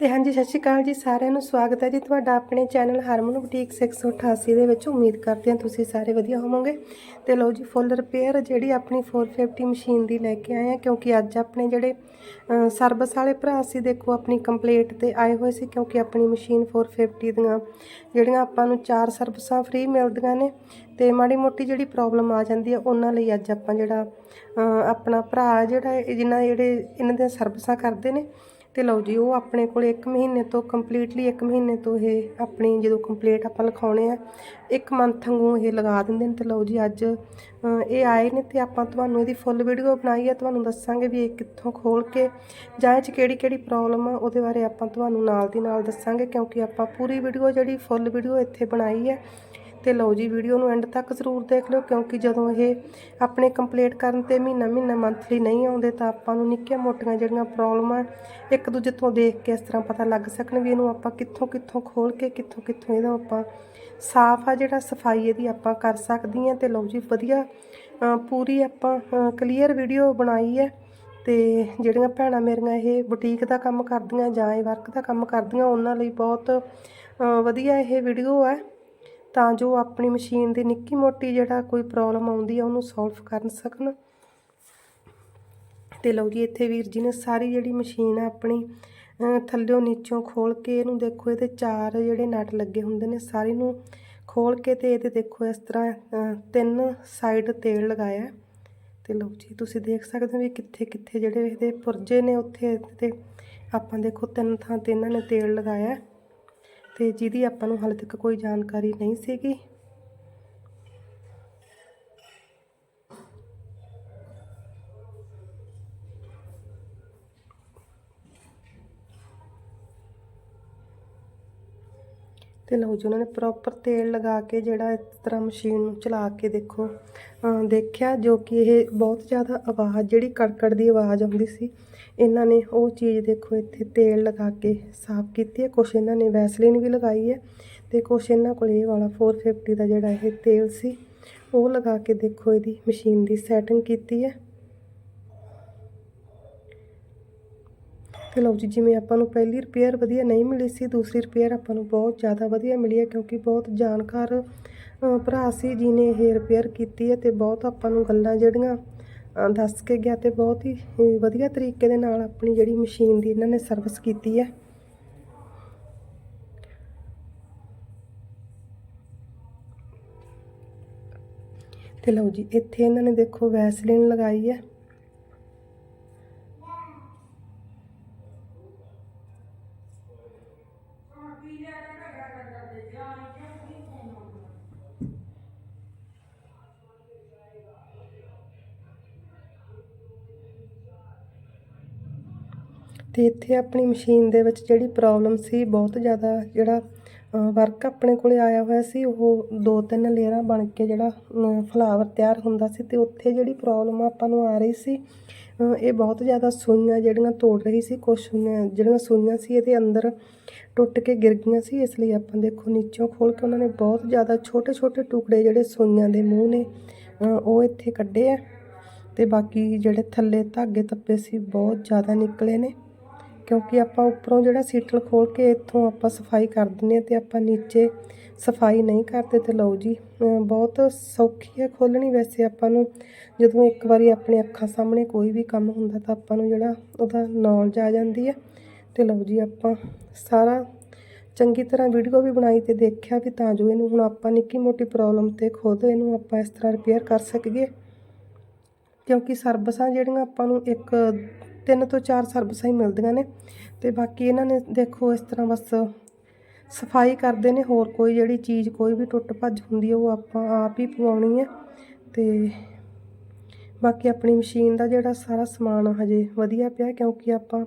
ਤੇ ਹਾਂਜੀ ਸਤਿ ਸ਼੍ਰੀ ਅਕਾਲ ਜੀ ਸਾਰਿਆਂ ਨੂੰ ਸਵਾਗਤ ਹੈ ਜੀ ਤੁਹਾਡਾ ਆਪਣੇ ਚੈਨਲ ਹਰਮਨ ਬੁਟੀਕ 688 ਦੇ ਵਿੱਚ। ਉਮੀਦ ਕਰਦੇ ਹਾਂ ਤੁਸੀਂ ਸਾਰੇ ਵਧੀਆ ਹੋਵੋਗੇ। ਤੇ ਲਓ ਜੀ ਫੁੱਲ ਰਿਪੇਅਰ ਜਿਹੜੀ ਆਪਣੀ 450 ਮਸ਼ੀਨ ਦੀ ਲੈ ਕੇ ਆਏ ਆ ਕਿਉਂਕਿ ਅੱਜ ਆਪਣੇ ਜਿਹੜੇ ਅ, ਸਰਵਿਸ ਵਾਲੇ ਭਰਾ ਸੀ ਦੇਖੋ ਆਪਣੀ ਕੰਪਲੀਟ ਤੇ ਆਏ ਹੋਏ ਸੀ ਕਿਉਂਕਿ ਆਪਣੀ ਮਸ਼ੀਨ 450 ਦੀਆਂ ਜਿਹੜੀਆਂ ਆਪਾਂ ਨੂੰ ਚਾਰ ਸਰਵਿਸਾਂ ਫ੍ਰੀ ਮਿਲਦੀਆਂ ਨੇ। ਤੇ ਮਾੜੀ ਮੋਟੀ ਜਿਹੜੀ ਪ੍ਰੋਬਲਮ ਆ ਜਾਂਦੀ ਹੈ ਉਹਨਾਂ ਲਈ ਅੱਜ ਆਪਾਂ ਜਿਹੜਾ ਆਪਣਾ ਭਰਾ ਜਿਹੜਾ ਇਹ ਜਿਨ੍ਹਾਂ ਜਿਹੜੇ ਇਹਨਾਂ ਦੀਆਂ ਸਰਵਿਸਾਂ ਕਰਦੇ ਨੇ ਤੇ ਲਓ ਜੀ, ਉਹ ਆਪਣੇ ਕੋਲ 1 ਮਹੀਨੇ ਤੋਂ ਕੰਪਲੀਟਲੀ 1 ਮਹੀਨੇ ਤੋਂ ਇਹ ਆਪਣੀ ਜਦੋਂ ਕੰਪਲੀਟ ਆਪਾਂ ਲਿਖਾਉਣੇ ਆ, ਇੱਕ ਮੰਥ ਵਾਂਗੂ ਇਹ ਲਗਾ ਦਿੰਦੇ ਨੇ ਤੇ ਲਓ ਜੀ, ਅੱਜ ਇਹ ਆਏ ਨੇ ਤੇ ਆਪਾਂ ਤੁਹਾਨੂੰ ਇਹਦੀ ਫੁੱਲ ਵੀਡੀਓ ਬਣਾਈ ਹੈ ਤੁਹਾਨੂੰ ਦੱਸਾਂਗੇ ਵੀ ਇਹ ਕਿੱਥੋਂ ਖੋਲ ਕੇ ਜਾਂ ਇਹ 'ਚ ਕਿਹੜੀ ਕਿਹੜੀ ਪ੍ਰੋਬਲਮ ਆ, ਉਹਦੇ ਬਾਰੇ ਆਪਾਂ ਤੁਹਾਨੂੰ ਨਾਲ ਦੀ ਨਾਲ ਦੱਸਾਂਗੇ ਕਿਉਂਕਿ ਆਪਾਂ ਪੂਰੀ ਵੀਡੀਓ ਜਿਹੜੀ ਫੁੱਲ ਵੀਡੀਓ ਇੱਥੇ ਬਣਾਈ ਹੈ ਤੇ ਲਓ ਜੀ, ਵੀਡੀਓ ਨੂੰ ਐਂਡ ਤੱਕ ਜ਼ਰੂਰ ਦੇਖ ਲਿਓ, ਕਿਉਂਕਿ ਜਦੋਂ ਇਹ ਆਪਣੇ ਕੰਪਲੀਟ ਕਰਨ ਤੇ ਮਹੀਨਾ ਮਹੀਨਾ ਮੰਥਲੀ ਨਹੀਂ ਆਉਂਦੇ ਤਾਂ ਆਪਾਂ ਨੂੰ ਨਿੱਕੀਆਂ ਮੋਟੀਆਂ ਜਿਹੜੀਆਂ ਪ੍ਰੋਬਲਮਾਂ ਇੱਕ ਦੂਜੇ ਤੋਂ ਦੇਖ ਕੇ ਇਸ ਤਰ੍ਹਾਂ ਪਤਾ ਲੱਗ ਸਕਣ ਵੀ ਇਹਨੂੰ ਆਪਾਂ ਕਿੱਥੋਂ ਕਿੱਥੋਂ ਖੋਲ ਕੇ, ਕਿੱਥੋਂ ਕਿੱਥੋਂ ਇਹਦਾ ਆਪਾਂ ਸਾਫ਼ ਆ ਜਿਹੜਾ ਸਫ਼ਾਈ ਇਹਦੀ ਆਪਾਂ ਕਰ ਸਕਦੀ ਹਾਂ ਤੇ ਲਓ ਜੀ, ਵਧੀਆ ਪੂਰੀ ਆਪਾਂ ਕਲੀਅਰ ਵੀਡੀਓ ਬਣਾਈ ਹੈ ਤੇ ਜਿਹੜੀਆਂ ਭੈਣਾਂ ਮੇਰੀਆਂ ਇਹ ਬੁਟੀਕ ਦਾ ਕੰਮ ਕਰਦੀਆਂ ਜਾਂ ਇਹ ਵਰਕ ਦਾ ਕੰਮ ਕਰਦੀਆਂ, ਉਹਨਾਂ ਲਈ ਬਹੁਤ ਵਧੀਆ ਇਹ ਵੀਡੀਓ ਹੈ ਤਾਂ ਜੋ ਆਪਣੀ ਮਸ਼ੀਨ ਦੀ ਨਿੱਕੀ ਮੋਟੀ ਜਿਹੜਾ ਕੋਈ ਪ੍ਰੋਬਲਮ ਆਉਂਦੀ ਆ, ਉਹਨੂੰ ਸੋਲਵ ਕਰ ਸਕਣ ਤੇ ਲਓ ਜੀ, ਇੱਥੇ ਵੀਰ ਜੀ ਨੇ ਸਾਰੀ ਜਿਹੜੀ ਮਸ਼ੀਨ ਆ ਆਪਣੀ, ਅਹ, ਥੱਲਿਓਂ ਨੀਚੋਂ ਖੋਲ ਕੇ ਇਹਨੂੰ ਦੇਖੋ, ਇਹਦੇ ਚਾਰ ਜਿਹੜੇ ਨਟ ਲੱਗੇ ਹੁੰਦੇ ਨੇ, ਸਾਰੀ ਨੂੰ ਖੋਲ ਕੇ ਤੇ ਇਹਦੇ ਦੇਖੋ, ਇਸ ਤਰ੍ਹਾਂ ਤਿੰਨ ਸਾਈਡ ਤੇਲ ਲਗਾਇਆ ਹੈ। ਤੇ ਲਓ ਜੀ, ਤੁਸੀਂ ਦੇਖ ਸਕਦੇ ਹੋ ਵੀ ਕਿੱਥੇ ਕਿੱਥੇ ਜਿਹੜੇ ਇਹਦੇ ਪੁਰਜੇ ਨੇ, ਉੱਥੇ ਤੇ ਆਪਾਂ ਦੇਖੋ ਤਿੰਨ ਥਾਂ ਤੇ ਇਹਨਾਂ ਨੇ ਤੇਲ ਲਗਾਇਆ ਅਤੇ ਜਿਹਦੀ ਆਪਾਂ ਨੂੰ ਹਾਲੇ ਤੱਕ ਕੋਈ ਜਾਣਕਾਰੀ ਨਹੀਂ ਸੀਗੀ ਤੇ ਲਓ ਜੀ, ਉਹਨਾਂ ਨੇ ਪ੍ਰੋਪਰ ਤੇਲ ਲਗਾ ਕੇ ਜਿਹੜਾ ਇਸ ਤਰ੍ਹਾਂ ਮਸ਼ੀਨ ਨੂੰ ਚਲਾ ਕੇ ਦੇਖੋ। ਦੇਖਿਆ ਜੋ ਕਿ ਇਹ ਬਹੁਤ ਜ਼ਿਆਦਾ ਆਵਾਜ਼, ਜਿਹੜੀ ਕੜਕੜ ਦੀ ਆਵਾਜ਼ ਆਉਂਦੀ ਸੀ, ਇਹਨਾਂ ਨੇ ਉਹ ਚੀਜ਼ ਦੇਖੋ ਇੱਥੇ ਤੇਲ ਲਗਾ ਕੇ ਸਾਫ਼ ਕੀਤੀ ਹੈ। ਕੁਛ ਇਹਨਾਂ ਨੇ ਵੈਸਲੀਨ ਵੀ ਲਗਾਈ ਹੈ ਤੇ ਕੁਛ ਇਹਨਾਂ ਕੋਲ ਇਹ ਵਾਲਾ 450 ਦਾ ਜਿਹੜਾ ਇਹ ਤੇਲ ਸੀ, ਉਹ ਲਗਾ ਕੇ ਦੇਖੋ ਇਹਦੀ ਮਸ਼ੀਨ ਦੀ ਸੈਟਿੰਗ ਕੀਤੀ ਹੈ। ਤੇ ਲਓ ਜੀ, ਜਿਵੇਂ ਆਪਾਂ ਨੂੰ ਪਹਿਲੀ ਰਿਪੇਅਰ ਵਧੀਆ ਨਹੀਂ ਮਿਲੀ ਸੀ, ਦੂਸਰੀ ਰਿਪੇਅਰ ਆਪਾਂ ਨੂੰ ਬਹੁਤ ਜ਼ਿਆਦਾ ਵਧੀਆ ਮਿਲੀ ਹੈ ਕਿਉਂਕਿ ਬਹੁਤ ਜਾਣਕਾਰ ਭਰਾ ਸੀ ਜਿਨੇ ਇਹ ਰਿਪੇਅਰ ਕੀਤੀ ਹੈ ਤੇ ਬਹੁਤ ਆਪਾਂ ਨੂੰ ਗੱਲਾਂ ਜਿਹੜੀਆਂ ਦੱਸ ਕੇ ਗਿਆ ਤੇ ਬਹੁਤ ਹੀ ਵਧੀਆ ਤਰੀਕੇ ਦੇ ਨਾਲ ਆਪਣੀ ਜਿਹੜੀ ਮਸ਼ੀਨ ਦੀ ਇਹਨਾਂ ਨੇ ਸਰਵਿਸ ਕੀਤੀ ਹੈ। ਤੇ ਲਓ ਜੀ, ਇੱਥੇ ਇਹਨਾਂ ਨੇ ਦੇਖੋ ਵੈਸਲੀਨ ਲਗਾਈ ਹੈ। ਅਤੇ ਇੱਥੇ ਆਪਣੀ ਮਸ਼ੀਨ ਦੇ ਵਿੱਚ ਜਿਹੜੀ ਪ੍ਰੋਬਲਮ ਸੀ, ਬਹੁਤ ਜ਼ਿਆਦਾ ਜਿਹੜਾ ਵਰਕ ਆਪਣੇ ਕੋਲ ਆਇਆ ਹੋਇਆ ਸੀ, ਉਹ ਦੋ ਤਿੰਨ ਲੇਅਰਾਂ ਬਣ ਕੇ ਜਿਹੜਾ ਫਲਾਵਰ ਤਿਆਰ ਹੁੰਦਾ ਸੀ ਅਤੇ ਉੱਥੇ ਜਿਹੜੀ ਪ੍ਰੋਬਲਮ ਆਪਾਂ ਨੂੰ ਆ ਰਹੀ ਸੀ ਇਹ ਬਹੁਤ ਜ਼ਿਆਦਾ ਸੂਈਆਂ ਜਿਹੜੀਆਂ ਤੋੜ ਰਹੀ ਸੀ, ਕੁਛ ਜਿਹੜੀਆਂ ਸੂਈਆਂ ਸੀ ਇਹਦੇ ਅੰਦਰ ਟੁੱਟ ਕੇ ਗਿਰ ਗਈਆਂ ਸੀ, ਇਸ ਲਈ ਆਪਾਂ ਦੇਖੋ ਨੀਚੋਂ ਖੋਲ ਕੇ ਉਹਨਾਂ ਨੇ ਬਹੁਤ ਜ਼ਿਆਦਾ ਛੋਟੇ ਛੋਟੇ ਟੁਕੜੇ ਜਿਹੜੇ ਸੂਈਆਂ ਦੇ ਮੂੰਹ ਨੇ ਉਹ ਇੱਥੇ ਕੱਢੇ ਆ ਤੇ ਬਾਕੀ ਜਿਹੜੇ ਥੱਲੇ ਧਾਗੇ ਤੱਪੇ ਸੀ, ਬਹੁਤ ਜ਼ਿਆਦਾ ਨਿਕਲੇ ਨੇ। ਕਿਉਂਕਿ ਆਪਾਂ ਉੱਪਰੋਂ ਜਿਹੜਾ ਸੀਟਲ ਖੋਲ ਕੇ ਇੱਥੋਂ ਆਪਾਂ ਸਫ਼ਾਈ ਕਰ ਦਿੰਦੇ ਹਾਂ ਤੇ ਆਪਾਂ ਨੀਚੇ ਸਫ਼ਾਈ ਨਹੀਂ ਕਰਦੇ ਤੇ ਲਓ ਜੀ ਬਹੁਤ ਸੌਖੀ ਹੈ ਖੋਲਣੀ ਵੈਸੇ ਆਪਾਂ ਨੂੰ। ਜਦੋਂ ਇੱਕ ਵਾਰੀ ਆਪਣੇ ਅੱਖਾਂ ਸਾਹਮਣੇ ਕੋਈ ਵੀ ਕੰਮ ਹੁੰਦਾ ਤਾਂ ਆਪਾਂ ਨੂੰ ਜਿਹੜਾ ਉਹਦਾ ਨੌਲੇਜ ਆ ਜਾਂਦੀ ਹੈ। ਤੇ ਲਓ ਜੀ, ਆਪਾਂ ਸਾਰਾ ਚੰਗੀ ਤਰ੍ਹਾਂ ਵੀਡੀਓ ਵੀ ਬਣਾਈ ਤੇ ਦੇਖਿਆ ਵੀ ਤਾਂ ਜੋ ਇਹਨੂੰ ਹੁਣ ਆਪਾਂ ਨਿੱਕੀ ਮੋਟੀ ਪ੍ਰੋਬਲਮ ਤੇ ਖੁਦ ਇਹਨੂੰ ਆਪਾਂ ਇਸ ਤਰ੍ਹਾਂ ਰਿਪੇਅਰ ਕਰ ਸਕੀਏ। ਕਿਉਂਕਿ ਸਰਵਿਸਾਂ ਜਿਹੜੀਆਂ ਆਪਾਂ ਨੂੰ ਇੱਕ ਤਿੰਨ ਤੋਂ ਚਾਰ ਸਰਵਿਸਾਂ ਹੀ ਮਿਲਦੀਆਂ ਨੇ ਤੇ ਬਾਕੀ ਇਹਨਾਂ ਨੇ ਦੇਖੋ ਇਸ ਤਰ੍ਹਾਂ ਬਸ ਸਫ਼ਾਈ ਕਰਦੇ ਨੇ, ਹੋਰ ਕੋਈ ਜਿਹੜੀ ਚੀਜ਼ ਕੋਈ ਵੀ ਟੁੱਟ ਭੱਜ ਹੁੰਦੀ ਹੈ ਉਹ ਆਪਾਂ ਆਪ ਹੀ ਪਵਾਉਣੀ ਹੈ ਤੇ ਬਾਕੀ ਆਪਣੀ ਮਸ਼ੀਨ ਦਾ ਜਿਹੜਾ ਸਾਰਾ ਸਮਾਨ ਹਜੇ ਵਧੀਆ ਪਿਆ, ਕਿਉਂਕਿ ਆਪਾਂ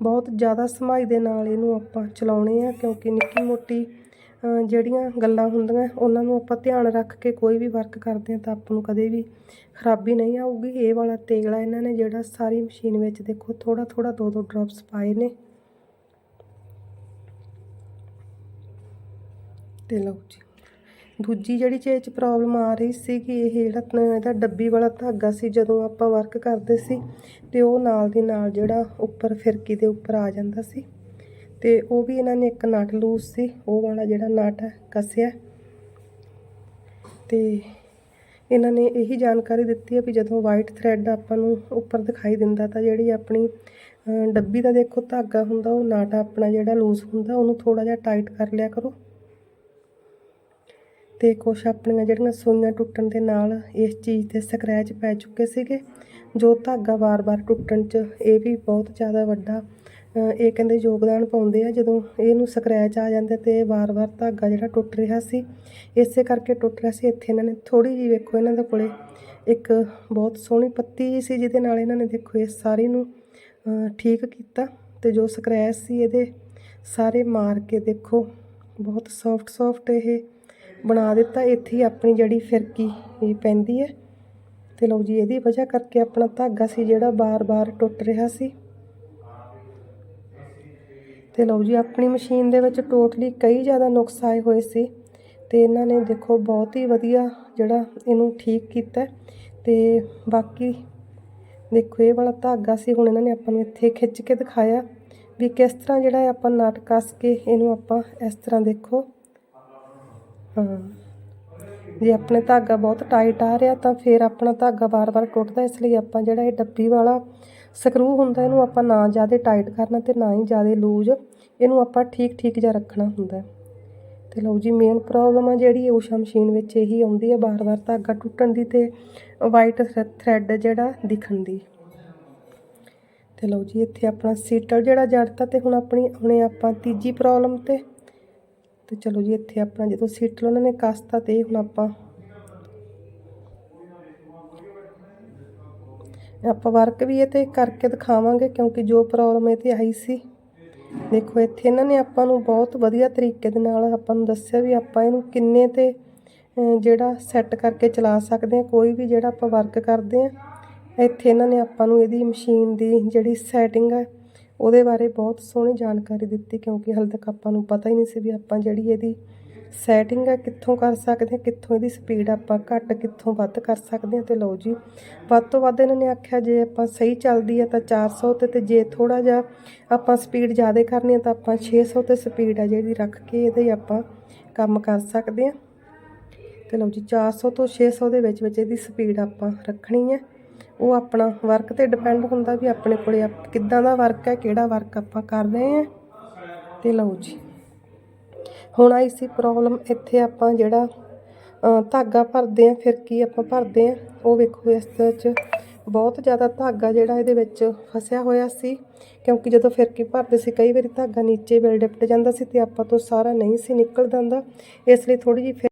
ਬਹੁਤ ਜ਼ਿਆਦਾ ਸਮਾਈ ਦੇ ਨਾਲ ਇਹਨੂੰ ਆਪਾਂ ਚਲਾਉਣੇ ਆ, ਕਿਉਂਕਿ ਨਿੱਕੀ ਮੋਟੀ ਜਿਹੜੀਆਂ ਗੱਲਾਂ ਹੁੰਦੀਆਂ, ਉਹਨਾਂ ਨੂੰ ਆਪਾਂ ਧਿਆਨ ਰੱਖ ਕੇ ਕੋਈ ਵੀ ਵਰਕ ਕਰਦੇ ਹਾਂ ਤਾਂ ਆਪਾਂ ਨੂੰ ਕਦੇ ਵੀ ਖਰਾਬੀ ਨਹੀਂ ਆਊਗੀ। ਇਹ ਵਾਲਾ ਤੇਲ ਆ ਇਹਨਾਂ ਨੇ ਜਿਹੜਾ ਸਾਰੀ ਮਸ਼ੀਨ ਵਿੱਚ ਦੇਖੋ ਥੋੜਾ ਥੋੜਾ ਦੋ ਦੋ ਡ੍ਰੌਪਸ ਪਾਏ ਨੇ। ਤੇ ਲਓ ਜੀ। ਦੂਜੀ ਜਿਹੜੀ ਚੀਜ਼ 'ਚ ਪ੍ਰੋਬਲਮ ਆ ਰਹੀ ਸੀ ਕਿ ਇਹ ਜਿਹੜਾ ਇਹਦਾ ਡੱਬੀ ਵਾਲਾ ਧਾਗਾ ਸੀ, ਜਦੋਂ ਆਪਾਂ ਵਰਕ ਕਰਦੇ ਸੀ, ਤੇ ਉਹ ਨਾਲ ਦੀ ਨਾਲ ਜਿਹੜਾ ਉੱਪਰ ਫਿਰਕੀ ਦੇ ਉੱਪਰ ਆ ਜਾਂਦਾ ਸੀ। ਤੇ ਉਹ ਵੀ ਇਹਨਾਂ ਨੇ ਇੱਕ ਨਟ ਲੂਜ਼ ਸੀ, ਉਹ ਵਾਲਾ ਜਿਹੜਾ ਨਟ ਹੈ, ਕੱਸਿਆ। ਤੇ ਇਹਨਾਂ ਨੇ ਇਹੀ ਜਾਣਕਾਰੀ ਦਿੱਤੀ ਹੈ ਵੀ ਜਦੋਂ ਵਾਈਟ ਥਰੈਡ ਆਪਾਂ ਨੂੰ ਉੱਪਰ ਦਿਖਾਈ ਦਿੰਦਾ ਤਾਂ ਜਿਹੜੀ ਆਪਣੀ ਡੱਬੀ ਦਾ ਦੇਖੋ ਧਾਗਾ ਹੁੰਦਾ, ਉਹ ਨਾਟ ਆਪਣਾ ਜਿਹੜਾ ਲੂਜ਼ ਹੁੰਦਾ, ਉਹਨੂੰ ਥੋੜਾ ਜਿਹਾ ਟਾਈਟ ਕਰ ਲਿਆ ਕਰੋ। ਤੇ ਕੁਛ ਆਪਣੀਆਂ ਜਿਹੜੀਆਂ ਸੂਈਆਂ ਟੁੱਟਣ ਦੇ ਨਾਲ ਇਸ ਚੀਜ਼ ਤੇ ਸਕ੍ਰੈਚ ਪੈ ਚੁੱਕੇ ਸੀਗੇ, ਜੋ ਧਾਗਾ ਵਾਰ-ਵਾਰ ਟੁੱਟਣ 'ਚ ਇਹ ਵੀ ਬਹੁਤ ਜ਼ਿਆਦਾ ਵੱਡਾ ਇਹ ਕਹਿੰਦੇ ਯੋਗਦਾਨ ਪਾਉਂਦੇ ਆ, ਜਦੋਂ ਇਹਨੂੰ ਸਕ੍ਰੈਚ ਆ ਜਾਂਦੇ ਤੇ ਵਾਰ-ਵਾਰ ਧਾਗਾ ਜਿਹੜਾ ਟੁੱਟ ਰਿਹਾ ਸੀ, ਇਸੇ ਕਰਕੇ ਟੁੱਟ ਰਿਹਾ ਸੀ। ਇੱਥੇ ਇਹਨਾਂ ਨੇ ਥੋੜੀ ਜਿਹੀ ਵੇਖੋ ਇਹਨਾਂ ਦੇ ਕੋਲੇ ਇੱਕ ਬਹੁਤ ਸੋਹਣੀ ਪੱਤੀ ਜਿਹੀ ਸੀ, ਜਿਹਦੇ ਨਾਲ ਇਹਨਾਂ ਨੇ ਦੇਖੋ ਇਹ ਸਾਰੀ ਨੂੰ ਠੀਕ ਕੀਤਾ ਤੇ ਜੋ ਸਕ੍ਰੈਚ ਸੀ ਇਹਦੇ ਸਾਰੇ ਮਾਰ ਕੇ ਦੇਖੋ, ਬਹੁਤ ਸੌਫਟ ਸੌਫਟ ਇਹ ਬਣਾ ਦਿੱਤਾ। ਇੱਥੇ ਹੀ ਆਪਣੀ ਜਿਹੜੀ ਫਿਰਕੀ ਇਹ ਪੈਂਦੀ ਹੈ। ਤੇ ਲਓ ਜੀ, ਇਹਦੀ ਵਜ੍ਹਾ ਕਰਕੇ ਆਪਣਾ ਧਾਗਾ ਸੀ ਜਿਹੜਾ ਬਾਰ-ਬਾਰ ਟੁੱਟ ਰਿਹਾ ਸੀ। ਤੇ ਲਓ ਜੀ, ਆਪਣੀ ਮਸ਼ੀਨ ਦੇ ਵਿੱਚ ਟੋਟਲੀ ਕਈ ਜ਼ਿਆਦਾ ਨੁਕਸ ਆਏ ਹੋਏ ਸੀ ਤੇ ਇਹਨਾਂ ਨੇ ਦੇਖੋ ਬਹੁਤ ਹੀ ਵਧੀਆ ਜਿਹੜਾ ਇਹਨੂੰ ਠੀਕ ਕੀਤਾ ਹੈ। ਤੇ ਬਾਕੀ ਦੇਖੋ ਇਹ ਵਾਲਾ ਧਾਗਾ ਸੀ, ਹੁਣ ਇਹਨਾਂ ਨੇ ਆਪਾਂ ਨੂੰ ਇੱਥੇ ਖਿੱਚ ਕੇ ਦਿਖਾਇਆ ਵੀ ਕਿਸ ਤਰ੍ਹਾਂ ਜਿਹੜਾ ਹੈ ਆਪਾਂ ਨਾਟ ਕੱਸ ਕੇ ਇਹਨੂੰ ਆਪਾਂ ਇਸ ਤਰ੍ਹਾਂ ਦੇਖੋ ਹਾਂ, ਜੇ ਆਪਣੇ ਧਾਗਾ ਬਹੁਤ ਟਾਈਟ ਆ ਰਿਹਾ ਤਾਂ ਫਿਰ ਆਪਣਾ ਧਾਗਾ ਵਾਰ-ਵਾਰ ਟੁੱਟਦਾ ਇਸ ਲਈ ਆਪਾਂ ਜਿਹੜਾ ਇਹ ਡੱਬੀ ਵਾਲਾ ਸਕਰੂ ਹੁੰਦਾ, ਇਹਨੂੰ ਆਪਾਂ ਨਾ ਜ਼ਿਆਦਾ ਟਾਈਟ ਕਰਨਾ ਤੇ ਨਾ ਹੀ ਜ਼ਿਆਦਾ ਲੂਜ਼, ਇਹਨੂੰ ਆਪਾਂ ਠੀਕ-ਠੀਕ ਜਿਹਾ ਰੱਖਣਾ ਹੁੰਦਾ ਹੈ। ਤੇ ਲਓ ਜੀ ਮੇਨ ਪ੍ਰੋਬਲਮ ਆ ਜਿਹੜੀ ਊਸ਼ਾ ਮਸ਼ੀਨ ਵਿੱਚ ਇਹੀ ਆਉਂਦੀ ਹੈ ਬਾਰ-ਬਾਰ ਧਾਗਾ ਟੁੱਟਣ ਦੀ ਤੇ ਵਾਈਟ ਥਰੈਡ ਜਿਹੜਾ ਦਿਖਣ ਦੀ ਤੇ ਲਓ ਜੀ, ਇੱਥੇ ਆਪਣਾ ਸੀਟਲ ਜਿਹੜਾ ਜੜਤਾ ਤੇ ਹੁਣ ਆਪਣੀ ਹੁਣੇ ਆਪਾਂ ਤੀਜੀ ਪ੍ਰੋਬਲਮ ਤੇ ਤੇ ਚਲੋ ਜੀ, ਇੱਥੇ ਆਪਣਾ ਜਦੋਂ ਸੀਟਲ ਉਹਨਾਂ ਨੇ ਕੱਸਤਾ ਤੇ ਹੁਣ ਆਪਾਂ ਆਪਾਂ ਵਰਕ ਵੀ ਇਹ ਤੇ ਕਰਕੇ ਦਿਖਾਵਾਂਗੇ ਕਿਉਂਕਿ ਜੋ ਪ੍ਰੋਬਲਮ ਇਹ ਤੇ ਆਈ ਸੀ। ਦੇਖੋ, ਇੱਥੇ ਇਹਨਾਂ ਨੇ ਆਪਾਂ ਨੂੰ ਬਹੁਤ ਵਧੀਆ ਤਰੀਕੇ ਦੇ ਨਾਲ ਆਪਾਂ ਨੂੰ ਦੱਸਿਆ ਵੀ ਆਪਾਂ ਇਹਨੂੰ ਕਿੰਨੇ ਤੇ ਜਿਹੜਾ ਸੈੱਟ ਕਰਕੇ ਚਲਾ ਸਕਦੇ ਹਾਂ, ਕੋਈ ਵੀ ਜਿਹੜਾ ਆਪਾਂ ਵਰਕ ਕਰਦੇ ਹਾਂ। ਇੱਥੇ ਇਹਨਾਂ ਨੇ ਆਪਾਂ ਨੂੰ ਇਹਦੀ ਮਸ਼ੀਨ ਦੀ ਜਿਹੜੀ ਸੈਟਿੰਗ ਹੈ ਉਹਦੇ ਬਾਰੇ ਬਹੁਤ ਸੋਹਣੀ ਜਾਣਕਾਰੀ ਦਿੱਤੀ ਕਿਉਂਕਿ ਹਾਲੇ ਤੱਕ ਆਪਾਂ ਨੂੰ ਪਤਾ ਹੀ ਨਹੀਂ ਸੀ ਵੀ ਆਪਾਂ ਜਿਹੜੀ ਇਹਦੀ ਸੈਟਿੰਗ ਹੈ ਕਿੱਥੋਂ ਕਰ ਸਕਦੇ ਹਾਂ, ਕਿੱਥੋਂ ਇਹਦੀ ਸਪੀਡ ਆਪਾਂ ਘੱਟ, ਕਿੱਥੋਂ ਵੱਧ ਕਰ ਸਕਦੇ ਹਾਂ ਤੇ ਲਓ ਜੀ, ਵੱਧ ਤੋਂ ਵੱਧ ਇਹਨਾਂ ਨੇ ਆਖਿਆ ਜੇ ਆਪਾਂ ਸਹੀ ਚੱਲਦੀ ਹੈ ਤਾਂ 400 ਤੇ ਤੇ ਜੇ ਥੋੜਾ ਜਿਹਾ ਆਪਾਂ ਸਪੀਡ ਜ਼ਿਆਦਾ ਕਰਨੀ ਹੈ ਤਾਂ ਆਪਾਂ 600 ਤੇ ਸਪੀਡ ਹੈ ਜਿਹੜੀ ਰੱਖ ਕੇ ਇਹਦੇ ਆਪਾਂ ਕੰਮ ਕਰ ਸਕਦੇ ਹਾਂ। ਤੇ ਲਓ ਜੀ 400 ਤੋਂ 600 ਦੇ ਵਿੱਚ ਵਿੱਚ ਇਹਦੀ ਸਪੀਡ ਆਪਾਂ ਰੱਖਣੀ ਹੈ ਉਹ ਆਪਣਾ ਵਰਕ ਤੇ ਡਿਪੈਂਡ ਹੁੰਦਾ ਵੀ ਆਪਣੇ ਕੋਲੇ ਆਪ- ਕਿੱਦਾਂ ਦਾ ਵਰਕ ਹੈ, ਕਿਹੜਾ ਵਰਕ ਆਪਾਂ ਕਰ ਰਹੇ ਹਾਂ। ਤੇ ਲਓ ਜੀ ਹੁਣ ਆਈ ਸੀ ਪ੍ਰੋਬਲਮ ਇੱਥੇ ਆਪਾਂ ਜਿਹੜਾ ਧਾਗਾ ਭਰਦੇ ਆ ਫਿਰਕੀ ਆਪਾਂ ਭਰਦੇ ਆ ਉਹ ਵੇਖੋ, ਇਸ ਵਿੱਚ ਬਹੁਤ ਜ਼ਿਆਦਾ ਧਾਗਾ ਜਿਹੜਾ ਇਹਦੇ ਵਿੱਚ ਫਸਿਆ ਹੋਇਆ ਸੀ, ਕਿਉਂਕਿ ਜਦੋਂ ਫਿਰਕੀ ਭਰਦੇ ਸੀ, ਕਈ ਵਾਰੀ ਧਾਗਾ ਨੀਚੇ ਵਿਲ ਡਿਪਟ ਜਾਂਦਾ ਸੀ ਤੇ ਆਪਾਂ ਤੋਂ ਸਾਰਾ ਨਹੀਂ ਸੀ ਨਿਕਲ ਜਾਂਦਾ, ਇਸ ਲਈ ਥੋੜੀ ਜਿਹੀ ਫਿਰ